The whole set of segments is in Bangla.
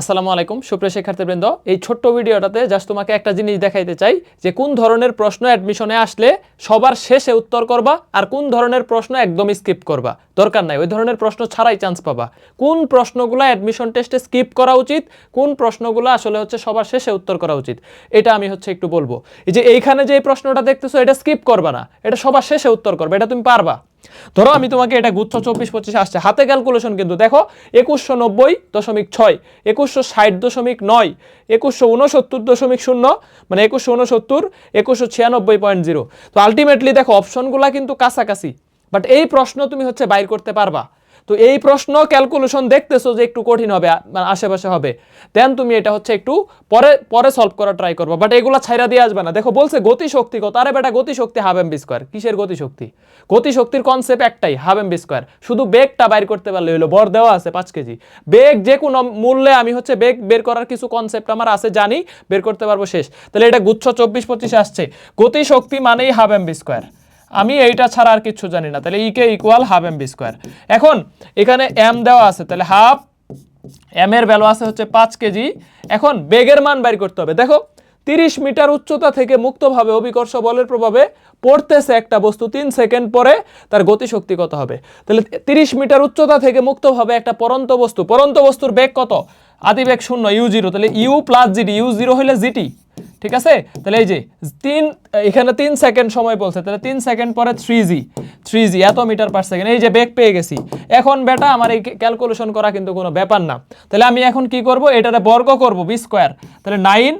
আসসালামু আলাইকুম, সুপ্রিয় শিক্ষার্থীবৃন্দ। এই ছোট্ট ভিডিওটাতে জাস্ট তোমাকে একটা জিনিস দেখাইতে চাই, যে কোন ধরনের প্রশ্ন অ্যাডমিশনে আসলে সবার শেষে উত্তর করবা আর কোন ধরনের প্রশ্ন একদম স্কিপ করবা। দরকার নাই, ওই ধরনের প্রশ্ন ছাড়াই চান্স পাবা। কোন প্রশ্নগুলো অ্যাডমিশন টেস্টে স্কিপ করা উচিত, কোন প্রশ্নগুলো আসলে হচ্ছে সবার শেষে উত্তর করা উচিত, এটা আমি হচ্ছে একটু বলব। এই যে এইখানে যে প্রশ্নটা দেখতেছো, এটা স্কিপ করবা না, এটা সবার শেষে উত্তর করবে, এটা তুমি পারবা। ধরো আমি তোমাকে এটা গুচ্ছ চব্বিশ পঁচিশে আসছে। হাতে ক্যালকুলেশন কিন্তু দেখো, একুশশো নব্বই দশমিক ছয়, একুশশো ষাট দশমিক নয়, একুশশো উনসত্তর দশমিক শূন্য মানে একুশশো উনসত্তর একুশশো ছিয়ানব্বই পয়েন্ট জিরো তো আলটিমেটলি দেখো অপশনগুলা কিন্তু কাছাকাছি। বাট এই প্রশ্ন তুমি হচ্ছে বাইর করতে পারবা। তো এই প্রশ্ন ক্যালকুলেশন দেখতেছো যে একটু কঠিন হবে মানে আশেপাশে হবে। দেন তুমি এটা হচ্ছে একটু পরে পরে সলভ করা ট্রাই করবা। বাট এগুলা ছাইরা দিয়ে আসবে না। দেখো, বলছে গতিশক্তি কত? আরে বেটা, গতিশক্তি হাফ এম বি স্কোয়ার কিসের গতিশক্তি? গতিশক্তির কনসেপ্ট একটাই হাফ এম বি স্কোয়ার শুধু বেগটা বাইর করতে পারলে হলো বর দেওয়া আছে পাঁচ কেজি। বেগ যে কোনো মূল্যে আমি হচ্ছে বেগ বের করার কিছু কনসেপ্ট আমার আছে, জানি, বের করতে পারব শেষ। তাহলে এটা গুচ্ছ চব্বিশ পঁচিশে আসছে। গতিশক্তি মানেই হাফ এম বি স্কোয়ার আমি এইটা ছাড়া আর কিছু জানি না। তাহলে ইকে equal half m v square এখন এখানে এম দেওয়া আছে, তাহলে হাফ এম এর ভ্যালু আছে হচ্ছে পাঁচ কেজি। এখন বেগের মান বাইর করতে হবে। দেখো, তিরিশ মিটার উচ্চতা থেকে মুক্তভাবে অভিকর্ষ বলের প্রভাবে পড়তেছে একটা বস্তু, তিন সেকেন্ড পরে তার গতিশক্তি কত হবে? তাহলে তিরিশ মিটার উচ্চতা থেকে মুক্তভাবে একটা পরন্ত বস্তু, পরন্ত বস্তুর বেগ কত? আদিবেগ শূন্য ইউ জিরো তাহলে u plus g t u zero হলে জিটি ঠিক আছে? তাহলে এই যে, তিন, এখানে তিন সেকেন্ড সময় বলছে, তাহলে তিন সেকেন্ড পরে থ্রি জি থ্রি জি এত মিটার পার সেকেন্ড এই যে বেগ পেয়ে গেছি। এখন বেটা আমার এই ক্যালকুলেশন করা কিন্তু কোনো ব্যাপার না। তাহলে আমি এখন কি করব? এটারে বর্গ করব বি স্কোয়ার তাহলে নাইন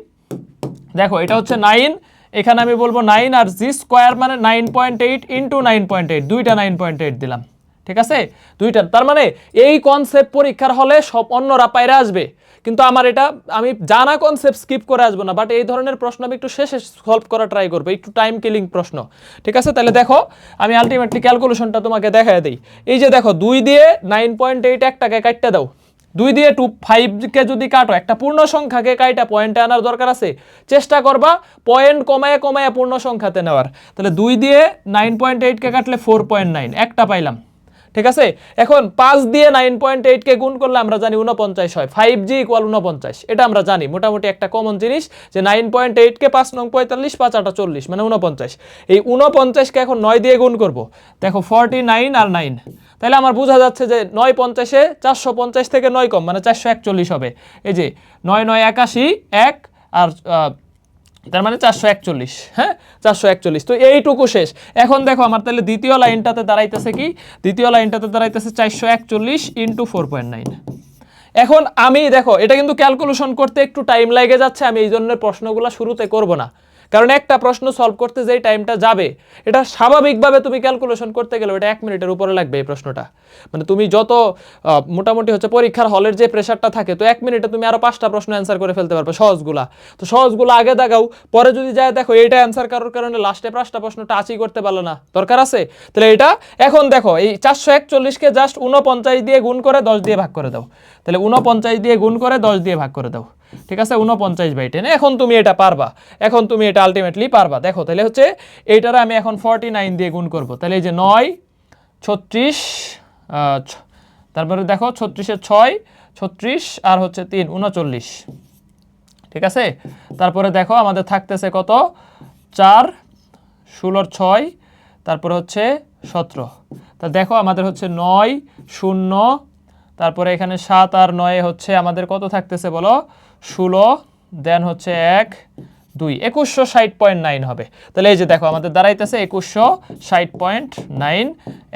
দেখো, এটা হচ্ছে নাইন এখানে আমি বলব নাইন আর জি স্কোয়ার মানে nine point eight into nine point eight দুইটা নাইন পয়েন্ট এইট দিলাম। ঠিক আছে? দুইটা। তার মানে এই কনসেপ্ট পরীক্ষার হলে সব অন্যরা পাইরে আসবে। কিন্তু আমার এটা, আমি জানা কনসেপ্ট স্কিপ করে আসব না বাট এই ধরনের প্রশ্ন আমি একটু শেষে সলভ করা ট্রাই করব, একটু টাইম কিলিং প্রশ্ন। ঠিক আছে? তাহলে দেখো, আমি আলটিমেটলি ক্যালকুলেশনটা তোমাকে দেখায় দিই। এই যে দেখো, দুই দিয়ে নাইন পয়েন্ট এইট একটাকে কাটতে দাও। দুই দিয়ে টু ফাইভকে যদি কাটো, একটা পূর্ণ সংখ্যাকে কাইটা পয়েন্টে আনার দরকার আছে। চেষ্টা করবা পয়েন্ট কমায় কমায় পূর্ণ সংখ্যাতে নেওয়ার। তাহলে দুই দিয়ে নাইন পয়েন্ট এইটকে কাটলে ফোর পয়েন্ট নাইন একটা পাইলাম। ঠিক আছে? এখন পাঁচ দিয়ে নাইন পয়েন্ট এইটকে গুণ করলে আমরা জানি উনপঞ্চাশ হয়। ফাইভ জি ইকুয়াল উনপঞ্চাশ এটা আমরা জানি। মোটামুটি একটা কমন জিনিস যে নাইন পয়েন্ট এইটকে পাঁচ নং পঁয়তাল্লিশ, পাঁচ আটা চল্লিশ মানে উনপঞ্চাশ এই উনপঞ্চাশকে এখন নয় দিয়ে গুণ করব। দেখো ফর্টি নাইন আর নাইন তাহলে আমার বোঝা যাচ্ছে যে নয় পঞ্চাশে চারশো পঞ্চাশ থেকে নয় কম মানে চারশো একচল্লিশ হবে। এই যে নয় নয় একাশি, এক আর তার মানে চারশো একচল্লিশ হ্যাঁ? চারশো একচল্লিশ। তো এইটুকু শেষ। এখন দেখো, আমার তাহলে দ্বিতীয় লাইনটাতে দাঁড়াইতেছে কি? দ্বিতীয় লাইনটাতে দাঁড়াইতেছে চারশো একচল্লিশ ইন্টু ফোর পয়েন্ট নাইন এখন আমি, দেখো, এটা কিন্তু ক্যালকুলেশন করতে একটু টাইম লাগে যাচ্ছে, আমি এই জন্য প্রশ্নগুলো শুরুতে করব না। কারণ একটা প্রশ্ন সলভ করতে যেই টাইমটা যাবে, এটা স্বাভাবিকভাবে তুমি ক্যালকুলেশন করতে গেলে এটা এক মিনিটের উপরে লাগবে এই প্রশ্নটা। মানে তুমি যত মোটামুটি হচ্ছে পরীক্ষার হলের যে প্রেশারটা থাকে, তো এক মিনিটে তুমি আরও পাঁচটা প্রশ্ন অ্যান্সার করে ফেলতে পারবে সহজগুলা। তো সহজগুলো আগে দেখাও, পরে যদি যায় দেখো এইটা অ্যান্সার করার কারণে লাস্টে পাঁচটা প্রশ্ন টাচই করতে পারল না। দরকার আছে? তাহলে এটা, এখন দেখো, এই চারশো একচল্লিশকে জাস্ট উনপঞ্চাশ দিয়ে গুণ করে দশ দিয়ে ভাগ করে দাও। তাহলে উনপঞ্চাশ দিয়ে গুণ করে দশ দিয়ে ভাগ করে দাও। ঠিক আছে উনপঞ্চাশ বাই টেন এখন তুমি এটা পারবা, এখন তুমি এটা আলটিমেটলি পারবা। দেখো, তাহলে হচ্ছে এইটারে আমি এখন ফর্টি নাইন দিয়ে গুণ করব। তাহলে এই যে নয়, ছত্রিশ তারপরে দেখো ছত্রিশের ছয়, ছত্রিশ আর হচ্ছে তিন উনচল্লিশ ঠিক আছে? তারপরে দেখো, আমাদের থাকতেছে কত? চার, ষোলোর ছয়, তারপরে হচ্ছে সতেরো। তা দেখো, আমাদের হচ্ছে নয়, শূন্য, তারপরে এখানে সাত আর নয়ে হচ্ছে আমাদের কত থাকতেছে বলো? ষোলো দেন হচ্ছে এক, দুই। একুশশো ষাট পয়েন্ট নাইন হবে। তাহলে এই যে দেখো, আমাদের দাঁড়াইতেছে একুশশো ষাট পয়েন্ট নাইন।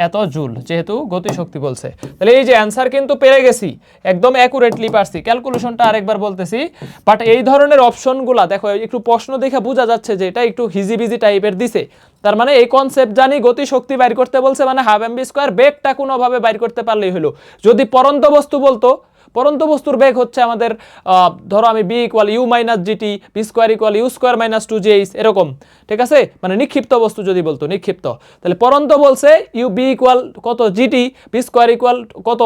এত জুল, যেহেতু গতিশক্তি বলছে। তাহলে এই যে অ্যান্সার কিন্তু পেরে গেছি। একদম অ্যাকুরেটলি পারছি। ক্যালকুলেশনটা আরেকবার বলতেছি। বাট এই ধরনের অপশনগুলা দেখো, একটু প্রশ্ন দেখে বোঝা যাচ্ছে যে এটা একটু হিজিবিজি টাইপের দিছে। তার মানে এই কনসেপ্ট জানি গতি শক্তি বাইর করতে বলছে মানে হাফ এম বি স্কোয়ার বেগটা কোনোভাবে বাইর করতে পারলেই হলো। যদি পরন্ত বস্তু বলতো পরন্ত বস্তুর বেগ হচ্ছে আমাদের ধরো আমি v equal u minus g t v square equal u square minus two g h এরকম। ঠিক আছে? মানে নিক্ষিপ্ত বস্তু যদি বলতো, নিক্ষিপ্ত। তাহলে পরন্ত বলছে ইউ বি ইকুয়াল কত? G t v square equal কত?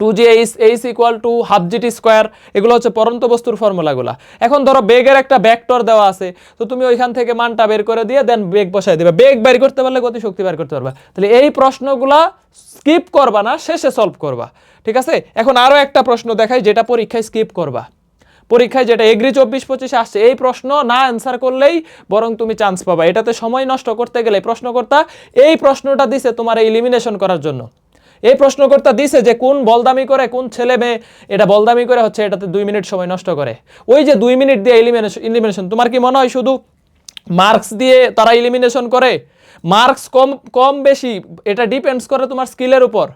Two g h h equal to half g t square এগুলো হচ্ছে পরন্ত বস্তুর ফর্মুলাগুলা। এখন ধরো বেগের একটা ভেক্টর দেওয়া আছে, তো তুমি ওইখান থেকে মানটা বের করে দিয়ে দেন বেগ বসাই দেবে। বেগ বের করতে পারলে গতি শক্তি বের করতে পারবা। তাহলে এই প্রশ্নগুলা স্কিপ করবা না, শেষে সলভ করবা। ঠিক আছে? এখন আরও একটা প্রশ্ন দেখাই, যেটা পরীক্ষায় স্কিপ করবা। পরীক্ষায় যেটা এগ্রি চব্বিশ পঁচিশে আসছে, এই প্রশ্ন না অ্যান্সার করলেই বরং তুমি চান্স পাবা। এটাতে সময় নষ্ট করতে গেলে প্রশ্নকর্তা এই প্রশ্নটা দিছে তোমার ইলিমিনেশন করার জন্য। এই প্রশ্নকর্তা দিছে যে কোন বলদামি করে, কোন ছেলে মেয়ে এটা বলদামি করে হচ্ছে এটাতে দুই মিনিট সময় নষ্ট করে। ওই যে দুই মিনিট দিয়ে এলিমিনেশন এলিমিনেশন তোমার কি মনে হয় শুধু মার্কস দিয়ে তারা এলিমিনেশন করে? মার্কস কম কম বেশি, এটা ডিপেন্ডস করে তোমার স্কিলের উপর।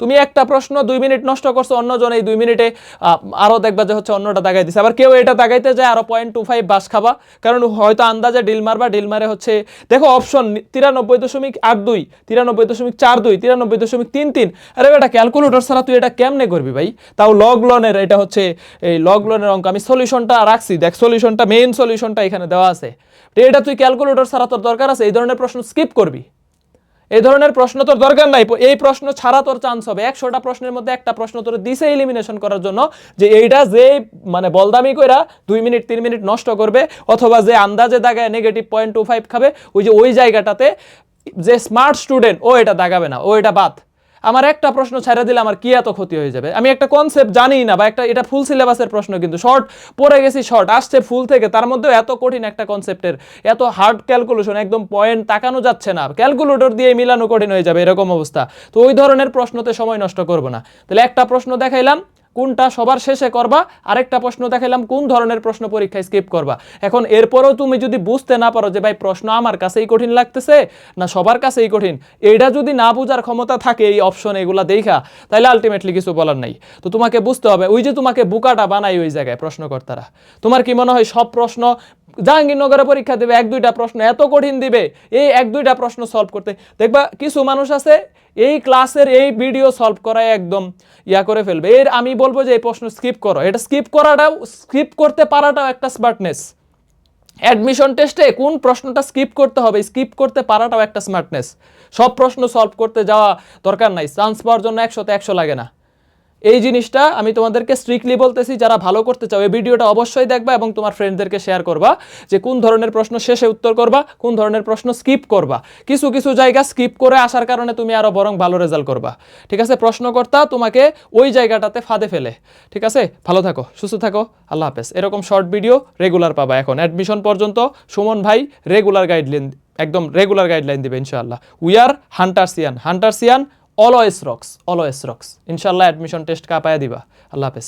তুমি একটা প্রশ্ন দুই মিনিট নষ্ট করছ অন্যজন এই দুই মিনিটে আহ, আরও দেখবা যে হচ্ছে অন্যটা দাগাই দিছে। আবার কেউ এটা দাগাইতে যায় আরও পয়েন্ট টু ফাইভ বাস খাবা। কারণ হয়তো আন্দাজে ডিল মারবা ডিল মারে হচ্ছে দেখো অপশন তিরানব্বই দশমিক আট দুই তিরানব্বই দশমিক চার দুই তিরানব্বই দশমিক তিন তিন। আরে এটা ক্যালকুলেটর ছাড়া তুই এটা কেমনে করবি ভাই? তাও লগ লনের এটা হচ্ছে এই লগ লনের অঙ্ক। আমি সলিউশনটা রাখছি দেখ সলিউশনটা মেইন সলিউশনটা এখানে দেওয়া আছে। এটা তুই ক্যালকুলেটর ছাড়া তোর দরকার আছে এই ধরনের প্রশ্ন স্কিপ করবি। এই ধরনের প্রশ্ন তোর দরকার নাই। এই প্রশ্ন ছাড়া তোর চান্স হবে। একশোটা প্রশ্নের মধ্যে একটা প্রশ্ন তোর দিছে এলিমিনেশন করার জন্য যে এইটা যে মানে বলদামি কইরা দুই মিনিট, তিন মিনিট নষ্ট করবে অথবা যে আন্দাজে দাগায় নেগেটিভ পয়েন্ট টু ফাইভ খাবে, ওই যে ওই জায়গাটাতে যে স্মার্ট স্টুডেন্ট ও এটা দাগাবে না, ও এটা বাদ। আমার একটা প্রশ্ন ছাড়া দিলে আমার কি এত ক্ষতি হয়ে যাবে? আমি একটা কনসেপ্ট জানি না, বা একটা এটা ফুল সিলেবাসের প্রশ্ন কিন্তু। শর্ট পড়ে গেছি শর্ট আসছে ফুল থেকে। তার মধ্যেও এত কঠিন একটা কনসেপ্টের এত হার্ড ক্যালকুলেশন একদম পয়েন্ট তাকানো যাচ্ছে না। ক্যালকুলেটর দিয়ে মিলানো কঠিন হয়ে যাবে, এরকম অবস্থা। তো ওই ধরনের প্রশ্নতে সময় নষ্ট করব না। তাহলে একটা প্রশ্ন দেখাইলাম কোনটা সবার শেষে করবা? আরেকটা প্রশ্ন দেখাইলাম, কোন ধরনের প্রশ্ন পরীক্ষায় স্কিপ করবা? এখন এরপরেও তুমি যদি বুঝতে না পারো যে, ভাই, প্রশ্ন আমার কাছেই কঠিন লাগতেছে না সবার কাছেই কঠিন? এইটা যদি না বোঝার ক্ষমতা থাকে এই অপশন এগুলা দেখা তাহলে আলটিমেটলি কিছু বলার নাই। তো তোমাকে বুঝতে হবে, ওই যে তোমাকে বুকাটা বানাই ওই জায়গায় প্রশ্নকর্তারা। তোমার কি মনে হয় সব প্রশ্ন জাহাঙ্গীরনগরে পরীক্ষা দেবে, এক, দুইটা প্রশ্ন এত কঠিন দিবে, এই এক, দুইটা প্রশ্ন সলভ করতে? দেখবা, কিছু মানুষ আছে, এই ক্লাসের এই ভিডিও সলভ করায় একদম ইয়া করে ফেলবে। এর আমি বলব যে এই প্রশ্ন স্কিপ করো। এটা স্কিপ করাটাও স্কিপ করতে পারাটাও একটা স্মার্টনেস অ্যাডমিশন টেস্টে কোন প্রশ্নটা স্কিপ করতে হবে স্কিপ করতে পারাটাও একটা স্মার্টনেস সব প্রশ্ন সলভ করতে যাওয়া দরকার নাই। চান্স পাওয়ার জন্য একশোতে একশো লাগে না। এই জিনিসটা আমি তোমাদেরকে স্ট্রিক্টলি বলতেছি, যারা ভালো করতে চাও, এই ভিডিওটা অবশ্যই দেখবা এবং তোমার ফ্রেন্ডদেরকে শেয়ার করবা যে কোন ধরনের প্রশ্ন শেষে উত্তর করবা, কোন ধরনের প্রশ্ন স্কিপ করবা। কিছু কিছু জায়গা স্কিপ করে আসার কারণে তুমি আরও বরং ভালো রেজাল্ট করবা। ঠিক আছে? প্রশ্নকর্তা তোমাকে ওই জায়গাটাতে ফাঁদে ফেলে। ঠিক আছে? ভালো থাকো, সুস্থ থাকো, আল্লাহ হাফেজ। এরকম শর্ট ভিডিও রেগুলার পাবা এখন। অ্যাডমিশন পর্যন্ত সুমন ভাই রেগুলার গাইডলাইন একদম রেগুলার গাইডলাইন দিবে, ইনশাআল্লাহ। We are Huntersian Huntersian always rocks always rocks ইনশাল্লাহ অ্যাডমিশন টেস্ট কাপায়া দিবা আল্লাহ হাফেজ